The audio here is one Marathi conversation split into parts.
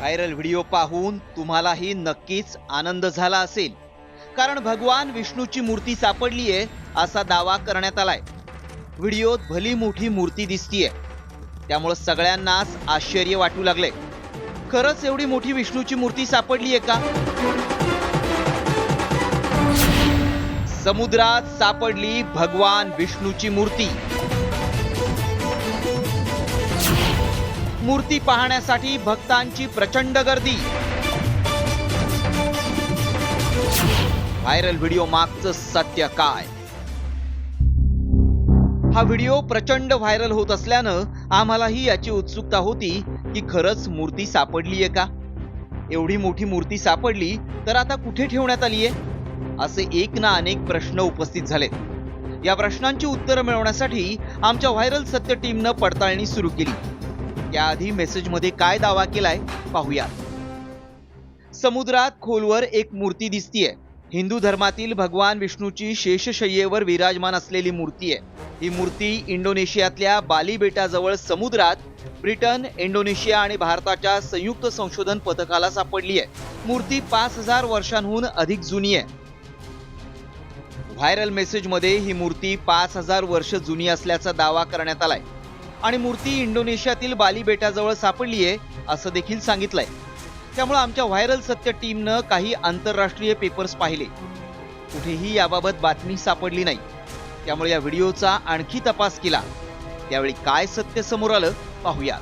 व्हायरल व्हिडिओ पाहून तुम्हालाही नक्कीच आनंद झाला असेल. कारण भगवान विष्णूची मूर्ती सापडलीये असा दावा करण्यात आलाय. व्हिडिओत भली मोठी मूर्ती दिसतीये. त्यामुळं सगळ्यांनाच आश्चर्य वाटू लागले. खरंच एवढी मोठी विष्णूची मूर्ती सापडली आहे का? समुद्रात सापडली भगवान विष्णूची मूर्ती. मूर्ती पाहण्यासाठी भक्तांची प्रचंड गर्दी. व्हायरल व्हिडिओ मागचं सत्य काय? हा व्हिडिओ प्रचंड व्हायरल होत असल्यानं आम्हालाही याची उत्सुकता होती की खरंच मूर्ती सापडलीये का? एवढी मोठी मूर्ती सापडली तर आता कुठे ठेवण्यात आलीये? असे एक ना अनेक प्रश्न उपस्थित झालेत. या प्रश्नांची उत्तरं मिळवण्यासाठी आमच्या व्हायरल सत्य टीमनं पडताळणी सुरू केली. याआधी मेसेजमध्ये काय दावा केलाय पाहूया समुद्रात खोलवर एक मूर्ती दिसतीये. हिंदू धर्मातील भगवान विष्णूची शेषशय्येवर विराजमान असलेली मूर्ती आहे. ही मूर्ती इंडोनेशियातल्या बाली बेटाजवळ समुद्रात ब्रिटन इंडोनेशिया आणि भारताच्या संयुक्त संशोधन पथकाला सापडली आहे. मूर्ती पाच हजार वर्षांहून अधिक जुनी आहे. व्हायरल मेसेजमध्ये ही मूर्ती पाच हजार वर्ष जुनी असल्याचा दावा करण्यात आलाय. आणि मूर्ती इंडोनेशियातील बाली बेटाजवळ सापडली आहे असं देखील सांगितलंय. त्यामुळे आमच्या व्हायरल सत्य टीमनं काही आंतरराष्ट्रीय पेपर्स पाहिले. कुठेही याबाबत बातमी सापडली नाही. त्यामुळे या व्हिडिओचा आणखी तपास केला. त्यावेळी काय सत्य समोर आलं पाहूया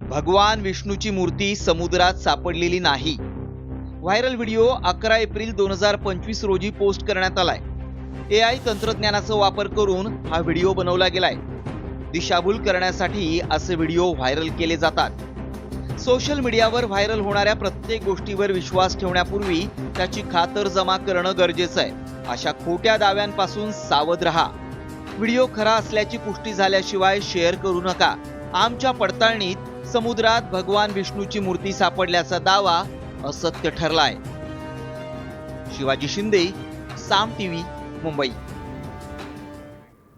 भगवान विष्णूची मूर्ती समुद्रात सापडलेली नाही. व्हायरल व्हिडिओ अकरा एप्रिल दोन हजार पंचवीस रोजी पोस्ट करण्यात आलाय. ए आय तंत्रज्ञानाचा वापर करून हा व्हिडिओ बनवला गेलाय. दिशाभूल करण्यासाठी असे व्हिडिओ व्हायरल केले जातात. सोशल मीडियावर व्हायरल होणाऱ्या प्रत्येक गोष्टीवर विश्वास ठेवण्यापूर्वी त्याची खातर जमा करणं गरजेचं आहे. अशा खोट्या दाव्यांपासून सावध रहा. व्हिडिओ खरा असल्याची पुष्टी झाल्याशिवाय शेअर करू नका. आमच्या पडताळणीत समुद्रात भगवान विष्णूची मूर्ती सापडल्याचा दावा असत्य ठरलाय. शिवाजी शिंदे साम टीव्ही मुंबई.